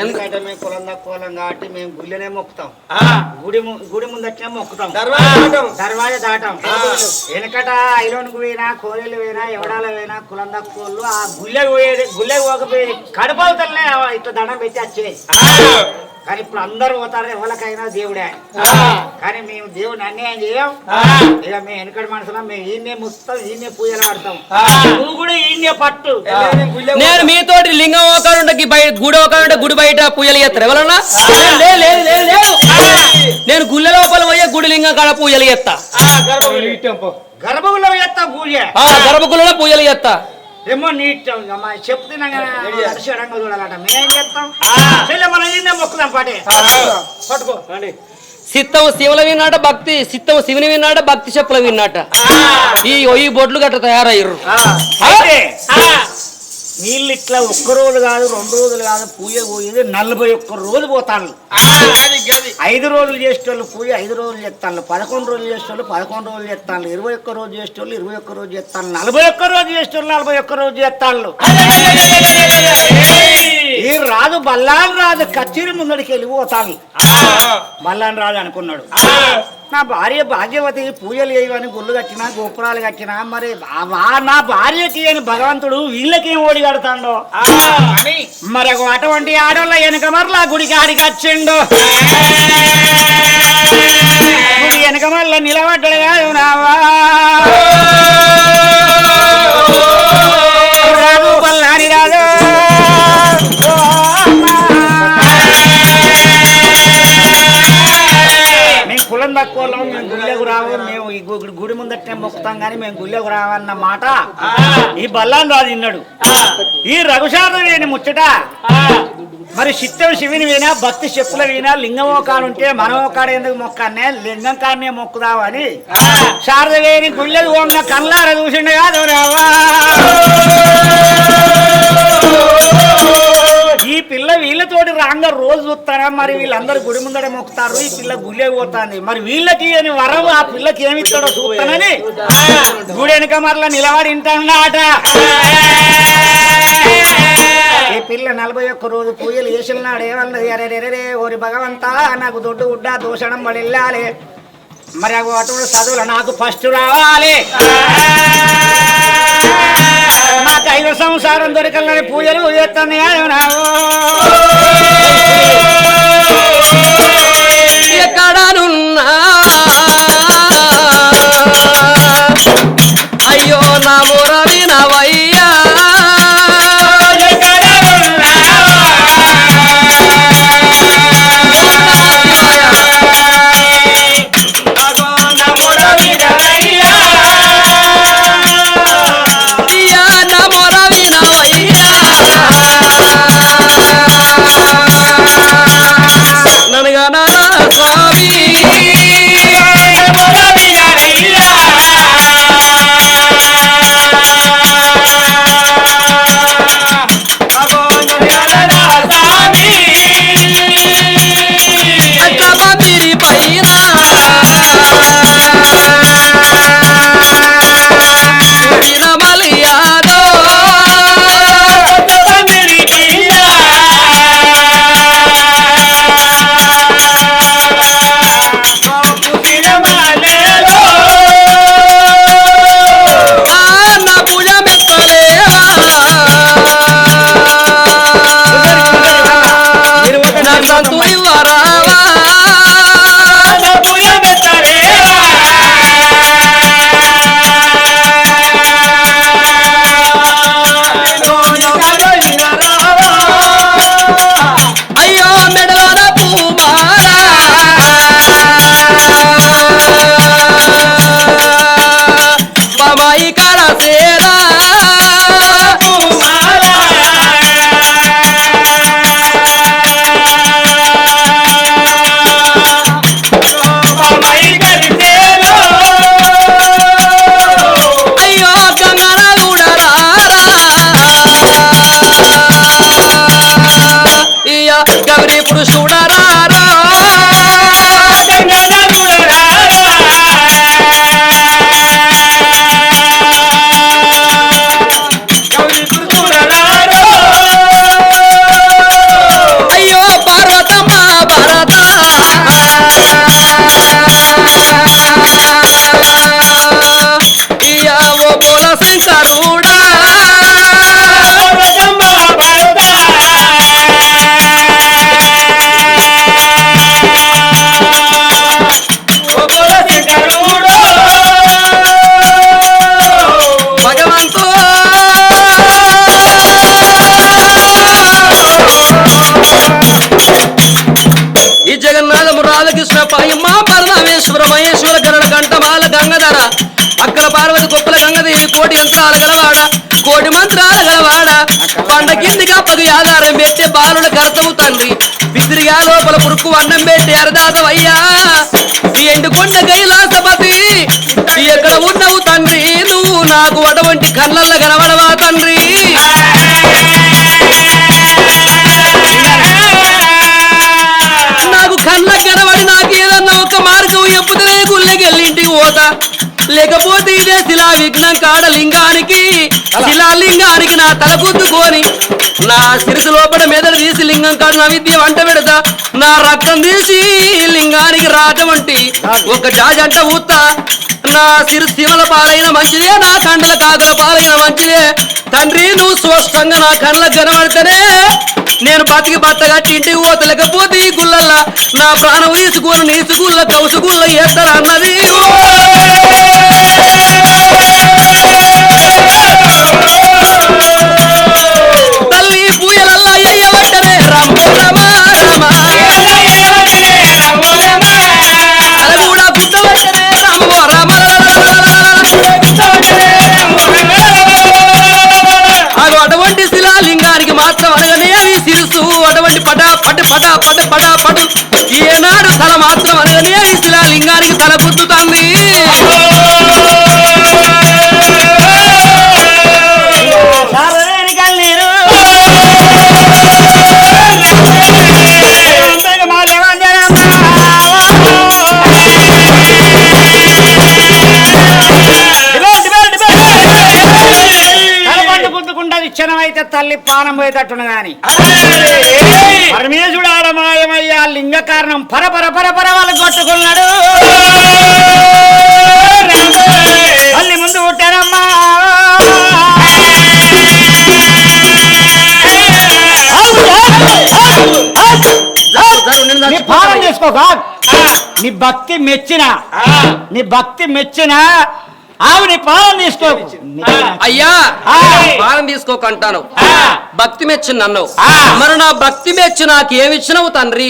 ఎందుకంటే మేము కులం తక్కువలం కాబట్టి మేము గుళ్ళనే మొక్కుతాం. ఆ, గుడి గుడి ముందట్నే మొక్కుతాం. దర్వాజా దాటం. దర్వాజా దాటం. ఆ. వెనకట ఐలోనికి పోయినా కోరేలు పోయినా ఎవడాల పోయినా కులం తక్కువలు ఆ గుళ్ళెకి పోయేది గుళ్ళెకి పోకపోయి కడపవుతలనే ఇట్లా దండం పెట్టి వచ్చేది కానీ ఇప్పుడు అందరూ పోతారు ఎవరికైనా దేవుడే. ఆ. కానీ మేము దేవుని అన్యాయం చేయం. ఆ. ఇక మేము వెనకటి మనుషులం మేము ఈయనే ముస్తాం ఈయనే పూజలు ఆడతాం. నువ్వు కూడా ఈయనే పట్టు. నేను మీతోటి లింగం ఒకరు ఉంటే బయట గుడి ఒకరు ఉంటే గుడి బయట పూజలు చేస్తారు. ఎవరన్నా? లేదు లేదు లేదు లేదు నేను గుళ్ళ లోపల పోయే గుడి లింగం కాడ పూజలు చేస్తా. ఎత్తా పూజ. ఆ గర్భగుళ్ళలో పూజలు చేస్తా. ఏమో నీట్ చూడాలట మేం ఆ. చెల్లె మనం మొక్కుదాం పాటే. పట్టుకో. సిద్ధం శివుల విన్నాట భక్తి సిద్ధం శివుని విన్నాట భక్తి చెప్పుల విన్నాట. ఈ ఈ బొడ్లు గట్ట తయారయ్యారు అయితే వీళ్ళు ఇట్లా ఒక్క రోజు కాదు రెండు రోజులు కాదు పూజ పోయేది నలభై ఒక్క రోజు పోతాను. ఐదు రోజులు చేసేటోళ్ళు పూజ ఐదు రోజులు చేస్తాను పదకొండు రోజులు చేసేటోళ్ళు పదకొండు రోజులు చేస్తాను ఇరవై ఒక్క రోజు చేసేటోళ్ళు ఇరవై ఒక్క రోజు చేస్తాను నలభై ఒక్క రోజు చేసేటోళ్ళు నలభై ఒక్క రోజు చేస్తాను ఈ రాజు బల్లాన్ రాజు కచ్చేరి ముందడికి వెళ్ళిపోతాను బల్లాన్ రాజు అనుకున్నాడు. నా భార్య భాగ్యవతి పూజలు చేయవని గుళ్ళు కట్టినా గోపురాలు కట్టినా మరి నా భార్యకి అని భగవంతుడు వీళ్ళకేం ఓడి కడతాడో? ఆ, అని. మరి ఒక అటువంటి ఆడోళ్ళ వెనక మరలా గుడికి ఆడికి వచ్చిండు. గుడి వెనక మరలా నిలబడ్డాడు కాదు నావా గు- గుడి ముందట్నే మొక్కుతాం కానీ మేము గుళ్ళకు రావన్న మాట ఈ బల్లాన్ రాజు విన్నాడు ఈ రఘుశారదేని ముచ్చట. మరి చిత్తం శివుని వినా భక్తి చెప్పుల వినా లింగం కాడుంటే మనం కాడ ఎందుకు మొక్కనే? లింగం కాడనే మొక్కుదామని శారదవేని గుళ్ళకు పోంగ కళ్ళార చూసిండు కాదు రావా ఈ పిల్ల వీళ్ళతోటి రాంగ రోజు చూస్తారా మరి వీళ్ళందరూ గుడి ముందర మొక్కుతారు ఈ పిల్ల గుళ్ళే పోతాంది. మరి వీళ్ళకి అని వరం? ఆ పిల్లకి ఏమి ఇస్తాడో చూస్తానని? గుడి వెనుక మరలా నిలబడి ఈ పిల్ల నలభై ఒక్క రోజు పూజలు చేసినాడు ఏమన్నది అరే రే రే ఓరి భగవంతా నాకు దొడ్డు గుడ్డ దూషణం పడి వెళ్ళాలి. మరి అవి అటువంటి చదువులు నాకు ఫస్ట్ రావాలి. మా ఐదు సంసారం దొరకాలని పూజలు చేస్తాను ఎక్కడనున్నా అన్నం పెట్టి అరదాదవయ్యా ఈ ఎండుకొండ కైలాసపతి ఎక్కడ ఉన్నావు తండ్రి? నువ్వు నాకు అటువంటి కళ్ళల్ల కనబడవా తండ్రి? నాకు కళ్ళ కనబడి నాకు ఏదన్నా ఒక మార్గం ఎప్పుడునే గుళ్ళకెళ్ళి ఇంటికి పోతా. లేకపోతే ఇదే శిలా విఘ్నం కాడ లింగానికి శిలా లింగానికి నా తల గుద్దుకొని నా సిరిసి లోపల మెదడు తీసి లింగం కాడ నా విద్య వంట పెడతా. నా రక్తం తీసి లింగానికి రాటమంటి ఒక జాజంట ఊత్తా. నా సిరు శివల పాలైన మంచిదే నా కండల కాకుల పాలైన మంచిదే. తండ్రి నువ్వు స్పష్టంగా నా కళ్ళకు కనబడితేనే నేను బతికి బట్ట కట్టి ఇంటికి పోతలేకపోతే ఈ గుళ్ళల్లా నా ప్రాణం తీసుకుని నీసుగుళ్ళ కౌసుగుళ్ళ ఎత్తరన్నది. పట పట పట పట తల్లి పానం పోయేటట్టును గాని. పరమేశుడు ఆడమాయమయ్యా లింగ కారణం పర పర పర పర వాళ్ళు కొట్టుకున్నాడు. తల్లి ముందు పుట్టారమ్మా నీ పాలన చేసుకోక నీ భక్తి మెచ్చిన నీ భక్తి మెచ్చిన ఆవిడ పాలన తీసుకో అయ్యా ఆ. పాలన తీసుకోకంటాను. ఆ. భక్తి మెచ్చింది అన్నావు ఆ. మరి నా భక్తి మెచ్చి నాకేమిచ్చినవు తండ్రి?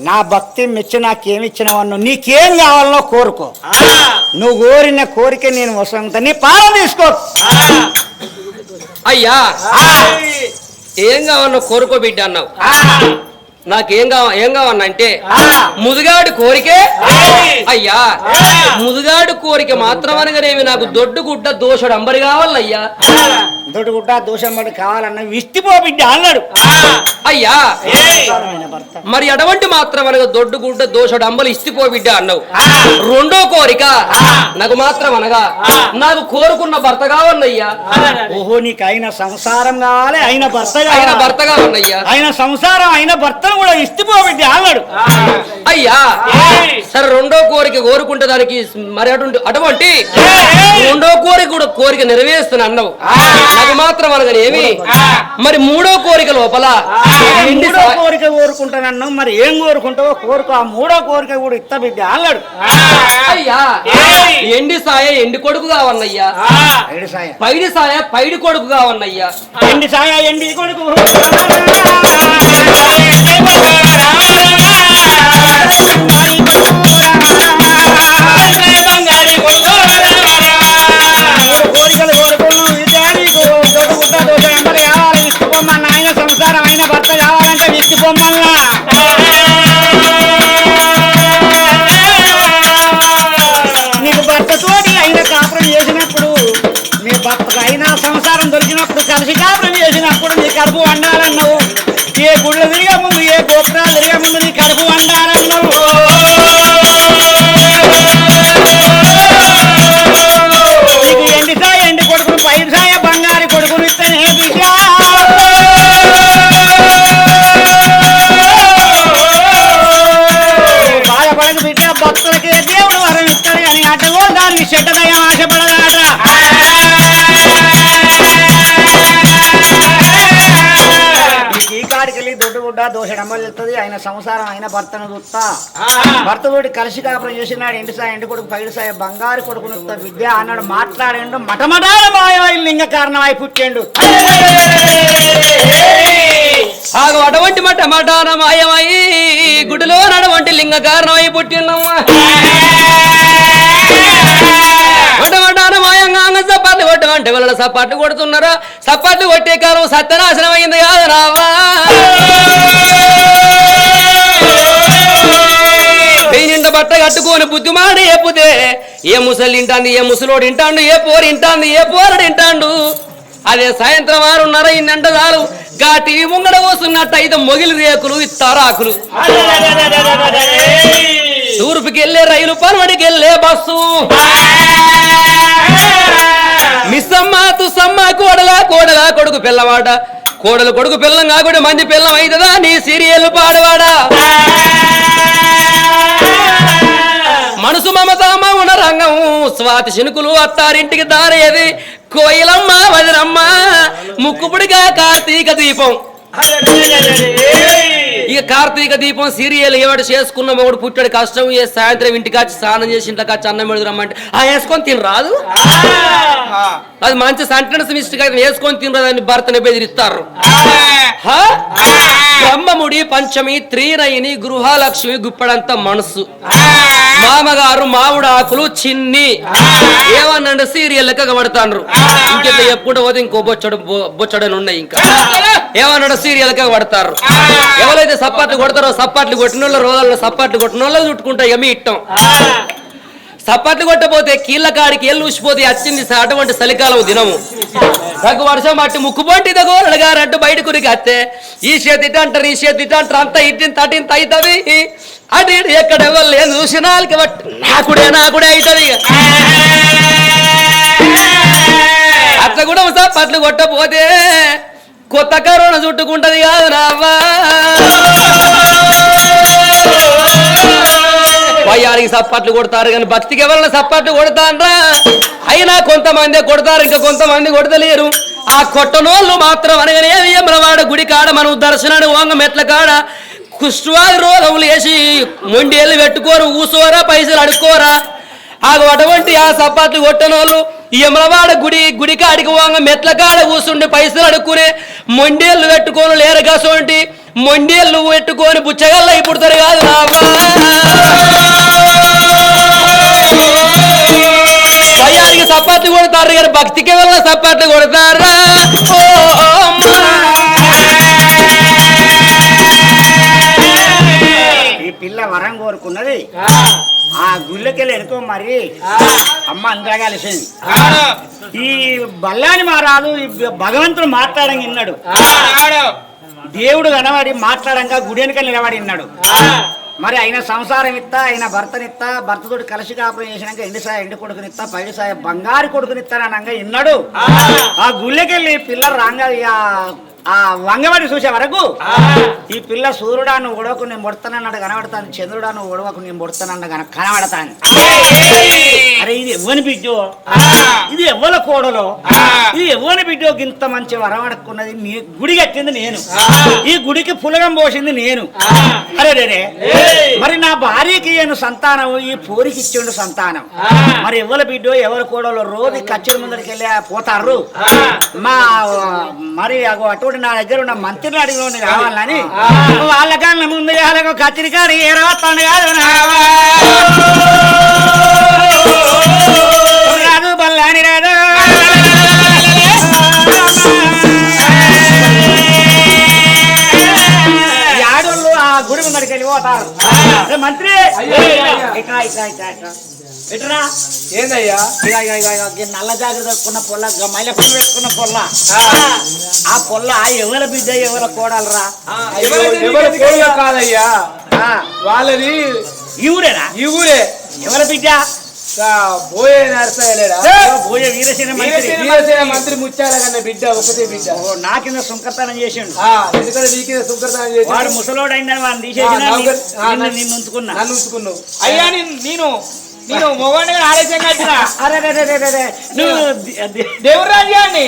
నా భక్తి మెచ్చి నాకేమిచ్చినవన్ను నీకేం కావాలనో కోరుకో. నువ్వు కోరిన కోరిక నేను వసంత. నీ పాలన తీసుకో. అయ్యా. ఏం కావాలన్నా కోరుకో బిడ్డ అన్నావు. నాకేం కావ ఏం కావన్నా అంటే ముదుగాడు కోరికే అయ్యా. ముదుగాడు కోరిక మాత్రం అనగానేమి నాకు దొడ్డు గుడ్డ దోషడు అంబరి కావాలయ్యా. దొడుగుడ్డ దోషం పడి కావాలన్న విస్తిపో బిడ్డ అన్నాడు. అయ్యా. మరి అటువంటి మాత్రం అనగా దొడ్డు గుడ్డ దోషడు అంబలు ఇస్తిపో బిడ్డ అన్నావు. రెండో కోరిక నాకు మాత్రం అనగా నాకు కోరుకున్న భర్త కావాలయ్యా ఓహో నీకు అయిన సంసారం కావాలి అయిన భర్త ఆయన కావాలి భర్త కావాలయ్యా అయిన సంసారం అయిన భర్తను కూడా ఇస్తిపో బిడ్డ అన్నాడు. అయ్యా. సరే రెండో కోరిక కోరుకుంటే దానికి మరి అటువంటి అటువంటి రెండో కోరిక కూడా కోరిక నెరవేరుస్తున్నా అన్నావు. నాకు మాత్రం అనగానేమి మరి మూడో కోరిక లోపల ఎండి మూడో కోరిక కోరుకుంటానన్ను మరి ఏం కోరుకుంటావో కోరుకో ఆ మూడో కోరిక కూడా ఇత్త బిడ్డ అన్నాడు. అయ్యా ఎండి సాయ ఎండి కొడుకు కావన్నయ్యా. పైడి సాయ. పైడి కొడుకు కావన్నయ్యా. ఎండి సాయ ఎండి కొడుకు. భక్తులకి దేవుడు వరం ఇస్తాడు. కానీ అటగో దానికి చెడ్డదయం ఆశపడదా? గుడ్డ దోషడమ్మలు వెళ్తుంది ఆయన సంసారం ఆయన భర్తను చూస్తా. భర్త తోటి కలిసి కాపురం చేసినాడు. ఎండి సాయి ఎండి కొడుకు పైడి సాయి బంగారు కొడుకుని విద్య అన్నాడు. మాట్లాడిండు. మటమటాల మాయమై లింగ కారణమై పుట్టిండు. ఆగు అటువంటి మట మటాన మాయమై గుడిలో నడవంటి లింగ కారణమై పుట్టినమ్మా మట సపాట్లు కొట్టమంటే వాళ్ళ సపాట్లు కొడుతున్నారా? సపాట్లు కొట్టే కాలం సత్యనాశనం అయింది కాదు రావా? నిండ బట్ట కట్టుకొని బుద్ధిమాడు ఏపుతే ఏ ముసలి ఇంటాంది ఏ ముసలోడు ఇంటాండు ఏ పోరు ఇంటాంది ఏ పోరడు ఇంటాండు అదే సాయంత్రం ఆరున్నర ఇన్నంట చాలు. గా టీవీ ముంగడ పోస్తున్నట్టు అయితే మొగిలి రేకులు ఇత్తారాకులు. తూర్పుకి వెళ్ళే రైలు పరమడికి వెళ్ళే బస్సు కోడలా కొడుకు పిల్లవాడ. కోడలు కొడుకు పిల్లం కాకుండా మంది పిల్లం అవుతుందా నీ సీరియల్ పాడవాడా? మనసు మమతామ ఉన్న రంగం స్వాతి శనుకులు అత్తారింటికి దారేది. కోయిలమ్మ వదినమ్మ ముక్కుపుడిగా కార్తీక దీపం. ఇక కార్తీక దీపం సీరియల్ ఏవాడు చేసుకున్న మొగుడు పుట్టాడు. కష్టం ఏ సాయంత్రం ఇంటికి వచ్చి స్నానం చేసి ఇంట్లోకి వచ్చి అన్నం పెడుతు రమ్మంటే ఆ వేసుకొని తిని రాదు? అది మంచి సెంటెన్స్ మిస్టేక్ అయితే వేసుకొని తినరాదని భర్తని బెదిరిస్తారు? బ్రహ్మముడి పంచమి త్రీనయిని గృహలక్ష్మి గుప్పడంత మనసు. మామగారు మామిడి ఆకులు చిన్ని. ఏమన్నాడు? సీరియల్ లెక్క పడతాండ్రు ఇంకెంత ఎప్పుడు పోతే ఇంకో బొచ్చడు బొచ్చడని ఉన్నాయి ఇంకా. ఏమన్నాడు? సీరియల్ లెక్క పడతారు ఎవరైతే సప్పాట్లు కొడతారో సప్పాట్లు కొట్టిన వాళ్ళు రోజుల్లో సప్పాట్లు కొట్టిన వాళ్ళు చుట్టుకుంటాయి ఏమి ఇట్టం సప్పట్లు కొట్టపోతే కీళ్ళ కాడికి ఎల్లు ఊసిపోతే వచ్చింది అటువంటి చలికాలం దినము. తగ్గు వర్షం పట్టి ముక్కుపోటి తగోరడు గారంటూ బయట కురికి అత్తే ఈ చేతి ఇటు అంటారు ఈ చేతి ఇటు అంటారు అంతా ఇట్టింత అటింత అవుతుంది అటు ఇటు ఎక్కడ లేదు చూసినాలకి బట్టి నాకుడే నాకుడే అవుతుంది ఇక. అట్లా కూడా సప్పట్లు కొట్టపోతే కొత్త కరోనా చుట్టుకుంటది కాదు రావా భయానికి సప్పట్లు కొడతారు కానీ భక్తికి ఎవరైనా సప్పట్లు కొడతాన్రా? అయినా కొంతమంది కొడతారు ఇంకా కొంతమంది కొడతలేరు. ఆ కొట్టనోళ్ళు మాత్రం అనగానే యమలవాడ గుడి కాడ మనం దర్శనాన్ని వంగ మెట్ల కాడ కుష్ఠవాది రోగం మొండి మొండేళ్ళు పెట్టుకోరు ఊసోరా పైసలు అడుక్కోరా. ఆ అటువంటి ఆ సపాట్లు కొట్టనోళ్ళు యమలవాడ గుడి గుడి కాడికి వంగ మెట్ల కాడ కూసుండి పైసలు అడుక్కుని మొండేళ్ళు పెట్టుకొని లేరు కసోంటి మొండేళ్ళు పెట్టుకొని బుచ్చగల్ల ఇప్పుడుతారు కాదు నావ్వా భయానికి సపాట్లు కొడతారు కానీ భక్తికి వల్ల సపాట్లు కొడతారా ఓ అమ్మా. వరం కోరుకున్నది. ఆ గుళ్ళకెళ్ళి ఎనుకో మరి అమ్మ అంతా కలిసింది ఈ బల్లాని మారాదు ఈ భగవంతుడు మాట్లాడంగా విన్నాడు. దేవుడు కనబడి మాట్లాడంగా గుడి వెనుక నిలబడి ఉన్నాడు మరి ఆయన సంసారం ఇత్తా ఆయన భర్తనిత్తా భర్తతోటి కలిసి కాపురం చేసినాక ఎండి సాయ ఎండి కొడుకునిత్తా పైడి సాయ బంగారు కొడుకునిస్తానగా విన్నాడు. ఆ గుళ్ళకెళ్ళి పిల్ల రాంగా ఆ వంగబడి చూసే వరకు ఈ పిల్ల సూర్యుడా నువ్వు ఉడవకు నేను ముడతానన్నాడు కనబడతాను చంద్రుడా నువ్వు ఉడవకు నేను ముడతానన్న కన కనబడతాను అరే ఇది ఎవ్వని బిడ్డో? ఇది ఎవ్వల కోడలో? ఇది ఎవ్వని బిడ్డో? ఇంత మంచి వరం అడుక్కున్నది నీ గుడి కట్టింది నేను. ఈ గుడికి పులగం పోసింది నేను. అరే రే. మరి నా భార్యకి ఇయ్యను సంతానం ఈ పోరికి ఇచ్చిండు సంతానం. మరి ఎవరి బిడ్డో ఎవరి కోడలో? రోజు కచ్చిన ముందరికి వెళ్ళి పోతారు మా మరి అగో అటువంటి నా దగ్గర ఉన్న మంత్రిని అడిగిన కావాలని వాళ్ళకన్నా ముందు వాళ్ళకు కత్తిరి కాడి ఏ రాస్తాను కాదు. రాదు బల్లాని రాదు. గుడి వెళ్ళిపోతారు. మంత్రి ఎట్రా ఏందయ్యా నల్ల జాగ్రత్త పెట్టుకున్న పొల్ల మైల పొల్ల పెట్టుకున్న పొల్ల ఆ పొల్ల ఎవరి బిడ్డ ఎవరి కోడలరా కాదయ్యా వాళ్ళది ఈ ఊరేనా ఈ ఊరే ఎవరి బిడ్డ బోయే వీరసేన మంత్రి. ముత్యాల కన్నా బిడ్డ ఒకటే బిడ్డ. ఓ, నా కింద చేసిండు. సుంకరతనం చేసి వాడు ముసలోడు అయిన వాడిని తీసేసిన నిన్ను ఉంచుకున్నా. నన్ను ఉంచుకున్నావు. అయ్యా నేను నేను మొగండి ఆలస్యంగా వచ్చిన అరే. నువ్వు దేవుడు రాజు అని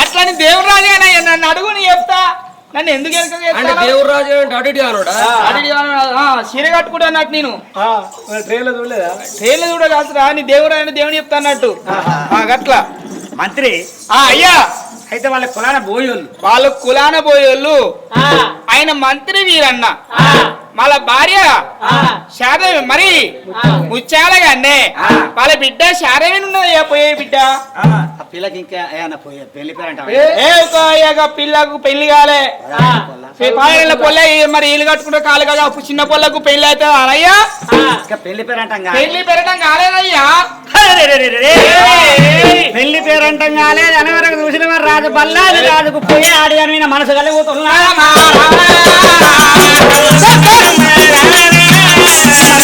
అట్లని దేవుడు రాజు అని నన్ను అడుగు నీ చెప్తా. నన్ను ఎందుకు అంటే దేవుడు రాజు అంటే చీర కట్టుకుంటా అన్నట్టు నేను. ట్రైన్లో చూడలేదా? ట్రైన్లు కూడా కాదురా నీ దేవుడు ఆయన దేవుని చెప్తా అన్నట్టు. ఆ, గట్లా. మంత్రి. ఆ, అయ్యా. అయితే వాళ్ళ కులాన బోయోళ్ళు. వాళ్ళు కులాన పోయేళ్ళు ఆయన మంత్రి వీరన్న. వాళ్ళ భార్య. శారద మరి ముచ్చాలగానే వాళ్ళ బిడ్డ శారవేని ఉన్నది పోయే బిడ్డ? ఆ. పిల్లకి ఇంకా పెళ్ళి పేరంట ఏ ఒక అయ్యాక పిల్లకు పెళ్ళి కాలే. పాలన పొల్ల మరి ఇల్లు కట్టుకుంటే కాలు కదా అప్పుడు చిన్న పొల్లకు పెళ్ళి అయితే అనయ్యా ఇంకా పెళ్ళి పేరంటాం పెళ్ళి పెరగడం కాలేదయ్యా? పెళ్ళి పేరంటాం కాలేదు అని వరకు చూసిన రాజు బల్లాది రాజుకు పోయి ఆడి అని మనసు కలిగిపోతున్నా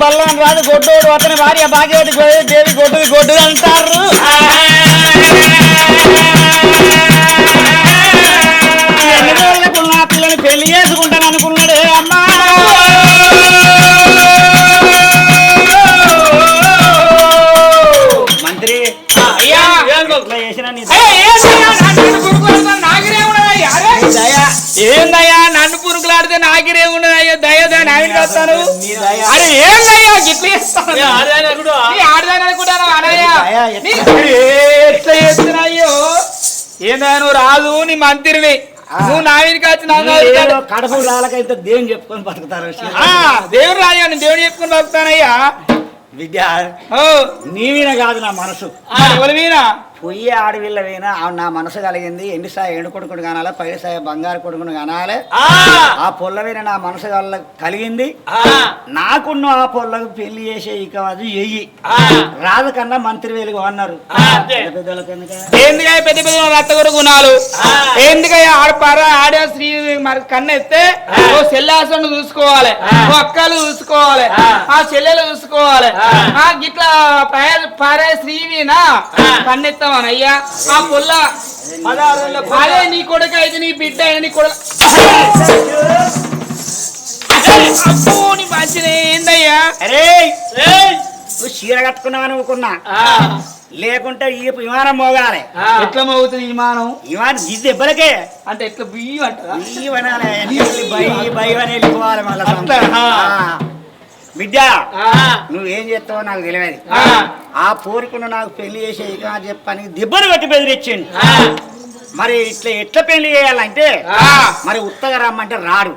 రాదు బల్లం రాదు గొడ్డోడు అతని భార్య భాగ్యవతి దేవి గొడ్డుది గొడ్డు అంటారు. నాయన వస్తాను నీ దయ. అరే ఏందయ్యా గిట్ల చేస్తాను. ఆడదాని అనుకుంటాను అనయ్యా ఎట్లా- ఎట్లా చేస్తున్నాయ్యో? ఏందా నువ్వు రాదు నీ మంత్రిని నువ్వు నా వెనుక కడప రాలకైతే దేవుని చెప్పుకొని బతుకుతారు ఆ, దేవుడు రాజా నేను దేవుడు చెప్పుకుని బతుకుతానయ్యా. విద్య ఓ. నీ మీద కాదు నా మనసు. ఎవరి పొయ్యి ఆడవిల్ల మీద నా మనసు కలిగింది. ఎండి సాయ ఎండు కొడుకును కానాలి పై సాయ బంగారు కొడుకును కానాలి. ఆ! పొల్ల మీద నా మనసు కలిగింది. నాకున్న ఆ పొల్లకు పెళ్ళి చేసే ఇక అది ఎయ్యి రాదు కన్నా మంత్రి వెలుగు అన్నారు. పెద్ద పెద్ద రత్తగురు గుణాలు ఎందుకయ్యా ఆడపార ఆడే స్త్రీ మరి కన్నెత్తే? ఓ చెల్లాసను చూసుకోవాలి. ఓ అక్కలు చూసుకోవాలి. ఆ! చెల్లెలు చూసుకోవాలి. ఆ! గిట్లా పారే- పారే స్త్రీవినా అయ్యా ఆ పొల్ల. అదే నీ కొడుకు అయితే నీ బిడ్డ అయినా నీ కొడుకు. అబ్బో నీ మంచిది ఏందయ్యా? అరే నువ్వు చీర కట్టుకున్నావు అనుకున్నా. లేకుంటే ఈ విమానం మోగాలి. ఎట్లా మోగుతుంది విమానం? విమానం ఇది దెబ్బలకే. అంటే ఎట్లా బియ్యం అంటారా? ఈ వనాలే, ఎన్ని బై బై అని వెళ్ళిపోవాలి మళ్ళా. బిడ్డ నువ్వేం చేస్తావో నాకు తెలియదు. ఆ. పోరుకున్న నాకు పెళ్ళి చేసే అని చెప్పని దెబ్బలు కొట్టి బెదిరించిండు మరి ఇట్లా ఎట్లా పెళ్ళి చేయాలంటే ఆ. మరి ఉత్తగా రమ్మంటే రాడు.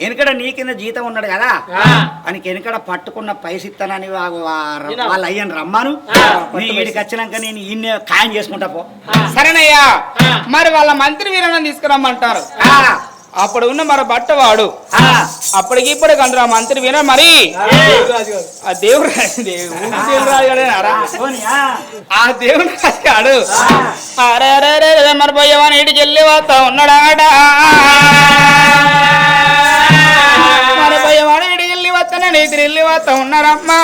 వెనకడ నీ కింద జీతం ఉన్నాడు కదా. ఆయనకి వెనకడ పట్టుకున్న పైస ఇస్తానని వాళ్ళ అయ్యని రమ్మాను. నీ ఈడికి వచ్చినాక నేను ఈయన్నే ఖాయం చేసుకుంటా పో. సరేనయ్యా? మరి వాళ్ళ మంత్రి వీరని తీసుకురమ్మంటారు. అప్పుడు ఉన్న మరి బట్టవాడు. ఆ. అప్పటికి ఇప్పుడు కంటారు ఆ మంత్రి వీర మరి. ఆ దేవుడు రాజుగాడేనారా? ఆ. దేవుడు రాజుగాడు అరే అరే అరే అరే, మరి పోయేవాని ఇంటికి వెళ్ళి వస్తా ఉన్నాడాట. మరి పోయేవాడు ఇంటికి వెళ్ళి వస్తాను నీకు వెళ్ళి వస్తా ఉన్నారమ్మా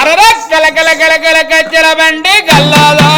అరరా గల గల గల గల గజ్జల బండి గల్లోలోడా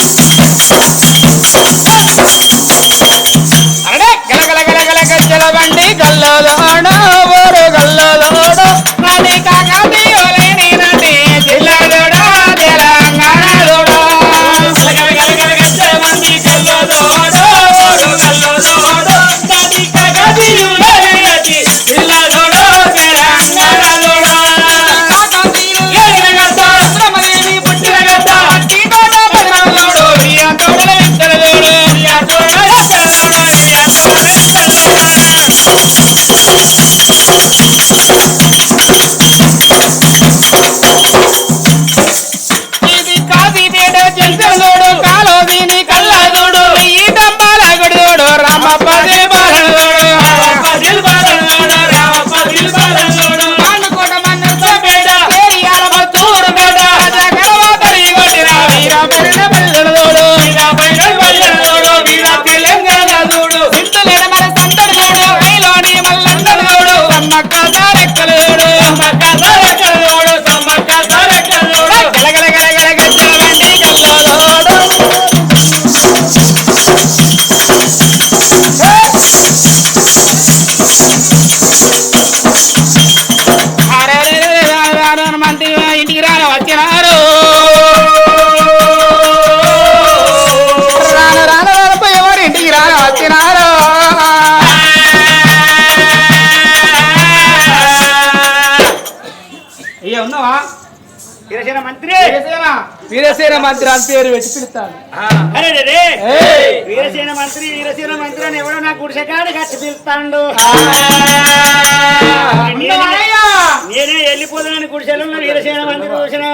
అయ్యా ఉన్నావా? వీరసేన మంత్రి! వీరసేన! మంత్రి అని పేరు పెట్టి పిలుస్తాను. వీరసేన మంత్రి వీరసేన మంత్రి అని ఎవడో నా గుడిసెకాడు కట్టి పిలుస్తాడు. నేనే వెళ్ళిపోతున్నాను గుడిసెలో వీరసేన మంత్రి చూసినా.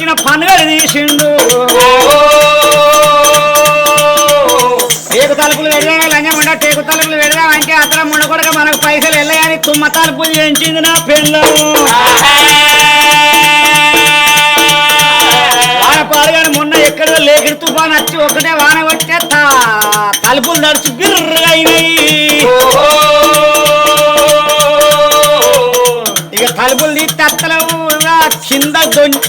గుడిసె పనుగలు తీసిండు. టేకు తలుపులు వెళ్ళాం లంజం ఉండ టేకు తలుపులు వెళ్దాం అంటే అతను ముండకొడక మనకు పైసలు వెళ్ళాయని తుమ్మ తలుపులు చేయించింది నా పిల్లలు. వాన పాడుగాని మొన్న ఎక్కడో లేకిడి తుఫాన్ వచ్చి ఒకటే వాన కొట్టే తలుపులు నడుచు బిర్రగా ఇక తలుపులు తీస్తే అత్తలవు కింద దొం-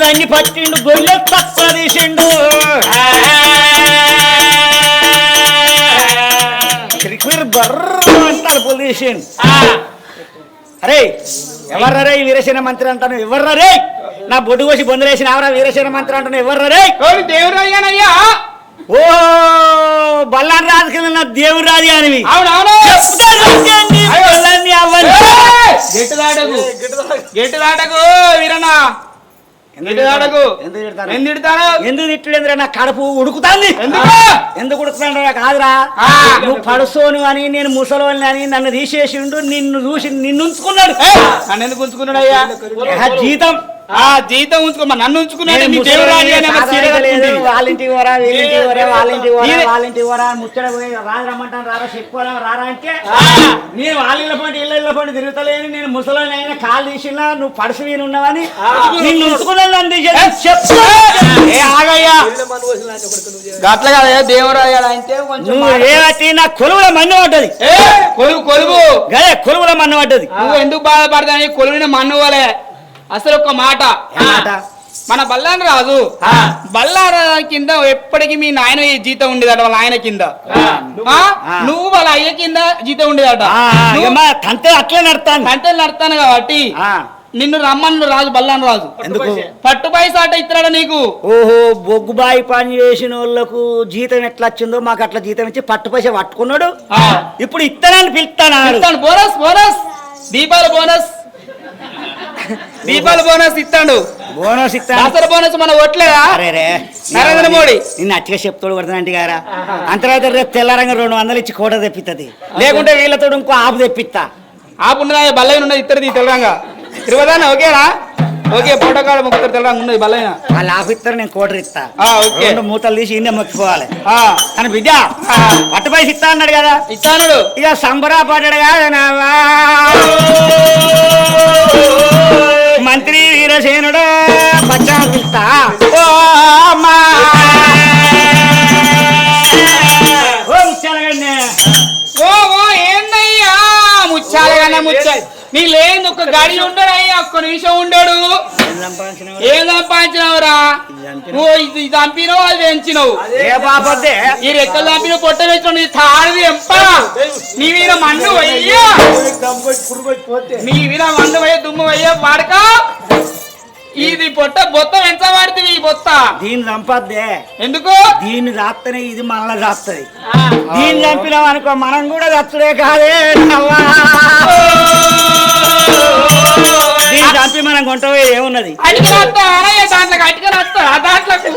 దండి పట్టిండు గొల్లె తక్కువ తీసిండు క్రికెట్ బర్ర తీసిండు అరే ఎవర్రా ఈ వీరసేన మంత్రి అంటాను? ఎవర్రా రే? నా బొడ్డు కోసి బొందలేసిన ఎవరా వీరసేన మంత్రి అంటాను? ఎవర్రా రే? దేవుడు అయ్యానయ్యా ఓ బల్లాన్ రాజు కింద నా దేవుడు రాజు అనివి గెట్టు దాటకు గెట్టు దాటకు వీరన్న గెట్టు దాటకు ఎందుకు తిట్టలేదురా నా కడుపు ఉడుకుతాంది. ఎందుకు? ఉడుకుతాడు కాదురా. నువ్వు పడుసోను అని నేను ముసలోని అని నన్ను తీసేసిండు నిన్ను చూసి నిన్ను ఉంచుకున్నాడు. నన్ను ఎందుకు ఉంచుకున్నాడు అయ్యా జీతం. ఆ జీతం ఉంచుకో నన్ను ఉంచుకున్నాడు నేను నీ ముసలోని దేవుడు రాజు మరి చీర లేదు, కట్టుకుంటుంది. వాళ్ళింటికి పోరా పోరా వాళ్ళింటికి పోరా ఈయన- వాళ్ళింటికి పోరా ముచ్చట పోయి రాదు రమ్మంటాను రారా చెప్పుకోరా రారా అంటే ఆ. నేను వాళ్ళ ఇళ్ళ పండి ఇళ్ళ ఇళ్ళ పండి తిరుగుతలేని నేను ముసలోని అయినా కాలు తీసినా నువ్వు పడుసు వీని ఉన్నావని నిన్ను ఉంచుకున్నాను చెప్పు. ఏ ఆగయ్యా. గట్ల కదా దేవురాజు అంటే కొంచెం నువ్వు ఏమట్టి నా కొలువుల మన్ను పడ్డది. ఏ కొలువు కొలువు. గదే కొలువుల మన్ను పడ్డది. నువ్వు ఎందుకు బాధపడతాని కొలువిన మన్ను వలే. అసలు ఒక మాట? మన బల్లాన్ రాజు ఆ. బల్లార కింద ఎప్పటికి మీ నాయన ఈ జీతం ఉండేదట వాళ్ళ ఆయన కింద. నువ్వు వాళ్ళ అయ్య కింద జీతం ఉండేదట. ఆ, ఇక మా తంతే అట్లే నడతాను కంటే నడతాను కాబట్టి ఆ, నిన్ను రమ్మను రాజు బల్లాన్ రాజు. ఎందుకు? పట్టు పైస. అట ఇస్తాడా నీకు. ఓహో బొగ్గుబాయి పని చేసిన వాళ్ళకు జీతం ఎట్లా వచ్చిందో మాకు అట్లా జీతం ఇచ్చి పట్టు పైస పట్టుకున్నాడు. ఆ. ఇప్పుడు ఇస్తానని పిలుస్తాను బోనస్ బోనస్. దీపాల బోనస్. దీపాల బోనస్ ఇస్తాడు. బోనస్ దసరా బోనస్ మన ఓట్లేదా నరేంద్ర మోడీ. నిన్ను అచ్చిగా చెప్తాడు కొడతానంటే గారా? అంతర్వాత రేపు తెల్లారంగా రెండు వందలు ఇచ్చి కోట తెప్పిస్తుంది లేకుంటే వీళ్ళతో ఇంకో ఆపు తెప్పిస్తా ఆపున్నదా బల్లైన ఉన్నది ఇద్దరిది తెలంగా తిరుపతి ఓకేనా? ఓకే ప్రోటోకాల్ ముగ్గురు తెలంగా ఉన్నది బల్లైన వాళ్ళు ఆపు ఇస్తారు నేను కోటర్ ఇస్తా. ఆ, ఓకే. రెండు మూతలు తీసి ఇందే మొక్కిపోవాలి. ఆ, బిడ్డ ఆ. పట్టు పైస ఇస్తా అన్నాడు కదా. ఇస్తాను ఇక సంబరపడ్డాడు కాదనావా మంత్రి వీరసేనుడు పచ్చా పిస్తా ఓ అమ్మా. ఓ ముచ్చాలగండి ఓ ఓ ఏందయ్యా? ముచ్చాలగానే ముచ్చా. నీ లేదు ఒక గడి ఉండడు అయ్యా ఒక్క నిమిషం ఉండడు. ఏం సంపాదించినవురా? నువ్వు ఇది చంపినవు అది పెంచినవు. ఈ రెక్కలు చంపిన పొట్ట పెంచిన నీ తాడిది ఎంప నీ మీద మన్ను అయ్యా నీ మీద మన్ను అయ్యే దుమ్ము అయ్యే వాడక? ఇది పొట్ట బొత్త పెంచబడుతుంది ఈ బొత్త? దీన్ని చంపద్దే ఎందుకు? దీన్ని రాత్తనే ఇది మనల్ని రాత్తది దీన్ని చంపినాం అనుకో మనం కూడా చచ్చుడే కాదే ఆ దాంట్లోకి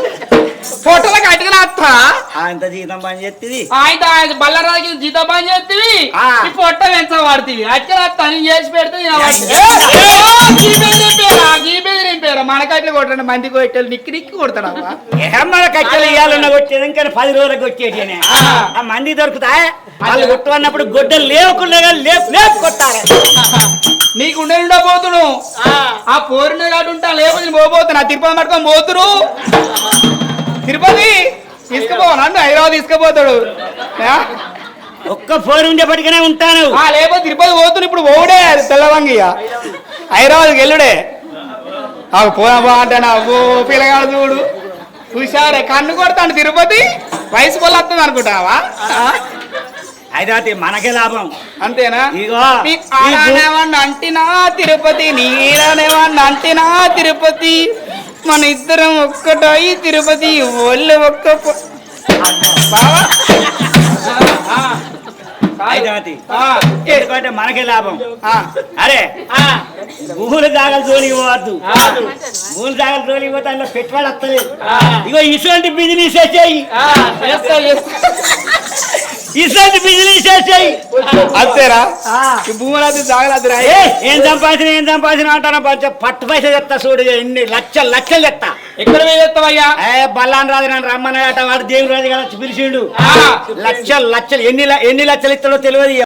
ఫోటోలకు అటుకుని వస్తా అంత జీతం పని చేస్తుంది ఆయన ఆయన బల్లరాజుకి జీతం పని చేస్తుంది ఆ. ఈ పొట్ట పెంచబడుతుంది అటుకుని వస్తా నేను చేసి పెడితే గీబేది నింపారా మనకట్లు కొట్టండి మంది కొట్టాలి నిక్కి నిక్కి కొడతాడు ఏమన్నా కట్టెలు ఇయ్యాలన్న వచ్చేది ఇంకా పది రోజులకు వచ్చేది. ఆ మంది దొరుకుతాయి వాళ్ళు కొట్టు అన్నప్పుడు గొడ్డలు లేవకుండా లేపు లేపు కొట్టాలి నీకు ఉండే ఉండబోతును ఆ. పోరిన కాదు ఉంటా లేకపోతే నేను పోబోతున్నా. తిరుపతి పట్టుకొని పోతురు. తిరుపతి తీసుకుపోవాలి నన్ను హైదరాబాద్ తీసుకుపోతాడు? ఒక్క ఫోన్ ఉండేపటికనే ఉంటాను. ఆ లేకపోతే తిరుపతి పోతున్నా ఇప్పుడు ఓడే తెల్లవంగియ హైదరాబాద్కి వెళ్ళుడే. అవి పోదామా అంటాను అవ్వో పిల్లగాడు చూడు. చూశాడే కన్ను కొడతాను తిరుపతి. వయసు వస్తుంది అనుకుంటావా? అయితే మనకే లాభం. అంతేనా? ఇగో అంటినా తిరుపతి నీడనేవాడిని అంటినా తిరుపతి. మన ఇద్దరం ఒక్కటై తిరుపతి ఒళ్ళు ఒక్క ఎందుకంటే మనకే లాభం. అరే భూములు జాగలు జోలికి పోవద్దు. భూములు జాగలు జోలికి పోతే అందులో పెట్టుబడి వస్తలేదు. ఇగో ఇటువంటి బిజినెస్ చేయి ఇటువంటి బిజినెస్ చేయి అంతేరా ఈ భూములది జాగలదిరా ఏ సంపాదించిన ఏం సంపాదించిన అంటాను పట్టు పైసలు చెప్తా చూడు ఎన్ని లక్షలు లక్షలు చెప్తా. ఎక్కడ పోయి చేస్తావయ్యా ఏ బల్లాన్ రాజు నన్ను రమ్మన్నాడట వాడు దేవుడు రాజు గారు పిలిచిండు. లక్షలు లక్షలు ఎన్ని ల- ఎన్ని లక్షలు ఇస్తాడో తెలియదు